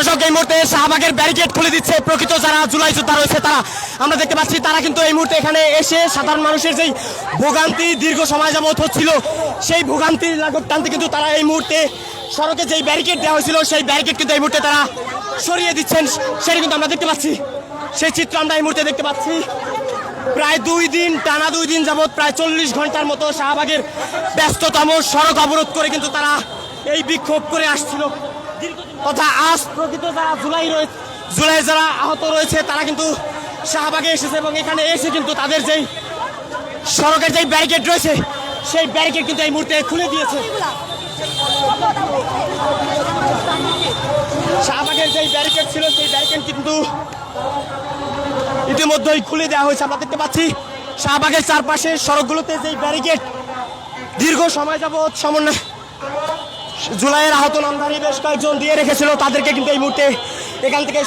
দর্শক, এই মুহূর্তে শাহবাগের ব্যারিকেড খুলে দিচ্ছে। প্রকৃত যারা জুলাই যোদ্ধা রয়েছে, তারা আমরা দেখতে পাচ্ছি, তারা কিন্তু এই মুহূর্তে এখানে এসে সাধারণ মানুষের যেই ভোগান্তি দীর্ঘ সময় যাবত হচ্ছিল, সেই ভোগান্তির লাঘব টানতে কিন্তু তারা এই মুহূর্তে সড়কে যেই ব্যারিকেড দেওয়া হয়েছিল, সেই ব্যারিকেড কিন্তু এই মুহূর্তে তারা সরিয়ে দিচ্ছেন। সেটা কিন্তু আমরা দেখতে পাচ্ছি। সেই চিত্র আমরা এই মুহূর্তে দেখতে পাচ্ছি। প্রায় দুই দিন, টানা দুই দিন যাবত প্রায় চল্লিশ ঘণ্টার মতো শাহবাগের ব্যস্ততম সড়ক অবরোধ করে কিন্তু তারা এই বিক্ষোভ করে আসছিল। তথা আজ প্রকৃত যারা জুলাই রয়েছে জুলাই যারা আহত রয়েছে, তারা কিন্তু শাহবাগে এসেছে এবং এখানে এসে কিন্তু তাদের যেই সড়কের যেই ব্যারিকেড রয়েছে, সেই ব্যারিকেড কিন্তু এই মুহূর্তে খুলে দিয়েছে। শাহবাগের যেই ব্যারিকেড ছিল, সেই ব্যারিকেড কিন্তু ইতিমধ্যেই খুলে দেওয়া হয়েছে। আমরা দেখতে পাচ্ছি, শাহবাগের চারপাশের সড়কগুলোতে যেই ব্যারিকেড দীর্ঘ সময় যাবৎ সমন্বয় জুলাইয়ের আহত নামধারী বেশ কয়েকজন দিয়ে রেখেছিল তাদেরকে কিন্তু এই মুহূর্তে এখান থেকে